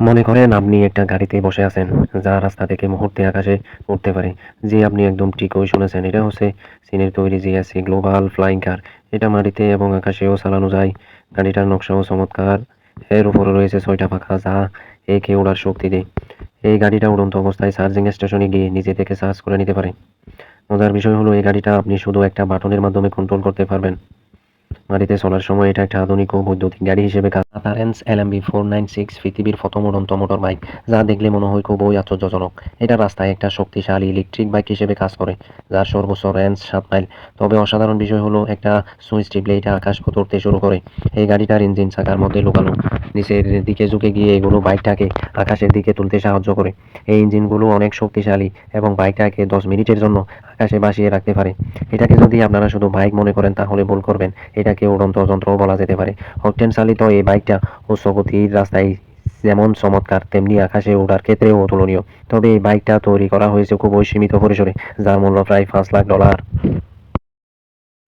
মনে করেন আপনি একটা গাড়িতে বসে আছেন, যা রাস্তা থেকে মুহূর্তে আকাশে উঠতে পারে। যে আপনি একদম ঠিকই শুনেছেন, এটা হচ্ছে চীনের তৈরি যে জিএসসি গ্লোবাল ফ্লাইং কার। এটা মাটিতে এবং আকাশেও চালানো যায়। গাড়িটার নকশাও চমৎকার। এর উপরে রয়েছে ছয়টা পাখা, যা একে ওড়ার শক্তি দেয়। এই গাড়িটা উড়ন্ত অবস্থায় চার্জিং স্টেশনে গিয়ে নিজে থেকে চার্জ করে নিতে পারে। মজার বিষয় হলো, এই গাড়িটা আপনি শুধু একটা বাটনের মাধ্যমে কন্ট্রোল করতে পারবেন। মাটিতে চলার সময় এটা একটা আধুনিক ও বৈদ্যুতিক গাড়ি হিসেবে কাজ আতারেন্স এলএমবি ফোর নাইন সিক্স পৃথিবীর প্রথম উড়ন্ত মোটর বাইক যা দেখলে মনে হয় খুবই আশ্চর্যজনক। এটা রাস্তায় একটা শক্তিশালী ইলেকট্রিক বাইক হিসেবে কাজ করে, যার সর্বোচ্চ রেঞ্জ সাত মাইল তবে অসাধারণ বিষয় হলো একটা সুইচ টিপলে এটা আকাশ পথে উঠতে শুরু করে। এই গাড়িটার ইঞ্জিন চাকার মধ্যে লুকানো, নিচের দিকে ঝুঁকে গিয়ে এগুলো বাইকটাকে আকাশের দিকে তুলতে সাহায্য করে। এই ইঞ্জিনগুলো অনেক শক্তিশালী এবং বাইকটাকে দশ মিনিটের জন্য আকাশে ভাসিয়ে রাখতে পারে। এটাকে যদি আপনারা শুধু বাইক মনে করেন তাহলে ভুল করবেন। এটাকে উড়ন্ত যন্ত্রও বলা যেতে পারে। অকটেন চালিত এই বাইকটা উচ্চ গতির রাস্তায় যেমন চমৎকার, তেমনি আকাশে ওঠার ক্ষেত্রেও অতুলনীয়। তবে এই বাইকটা তৈরি করা হয়েছে খুবই সীমিত পরিসরে, যার মূল্য প্রায় পাঁচ লাখ ডলার।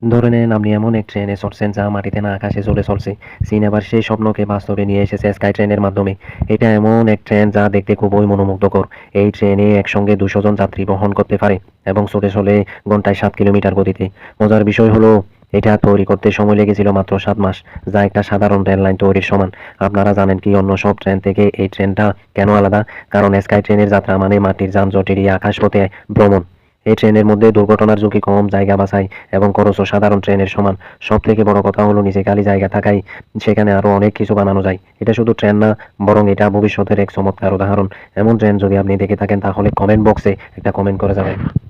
ধরে নেন, আপনি এমন এক ট্রেনে চড়ছেন যা মাটিতে না আকাশে চলে চলছে। চীন আবার সেই স্বপ্নকে বাস্তবে নিয়ে এসেছে স্কাই ট্রেনের মাধ্যমে। এটা এমন এক ট্রেন যা দেখতে খুবই মনোমুগ্ধকর। এই ট্রেনে একসঙ্গে দুশো জন যাত্রী বহন করতে পারে এবং চলে চলে ঘন্টায় সাত কিলোমিটার গতিতে। মজার বিষয় হলো এটা তৈরি করতে সময় লেগেছিল মাত্র সাত মাস, যা একটা সাধারণ রেল লাইন তৈরির সমান। আপনারা জানেন কি অন্য সব ট্রেন থেকে এই ট্রেনটা কেন আলাদা? কারণ স্কাই ট্রেনের যাত্রা মানে মাটির যানজট এড়িয়ে আকাশপথে ভ্রমণ। এই ট্রেনের মধ্যে দুর্ঘটনার ঝুঁকি কম, জায়গা বাছাই এবং খরচও সাধারণ ট্রেনের সমান। সব থেকে বড় কথা হলো নিচে খালি জায়গা থাকায় সেখানে আরও অনেক কিছু বানানো যায়। এটা শুধু ট্রেন না, বরং এটা ভবিষ্যতের এক চমৎকার উদাহরণ। এমন ট্রেন যদি আপনি দেখে থাকেন, তাহলে কমেন্ট বক্সে একটা কমেন্ট করে যাবেন।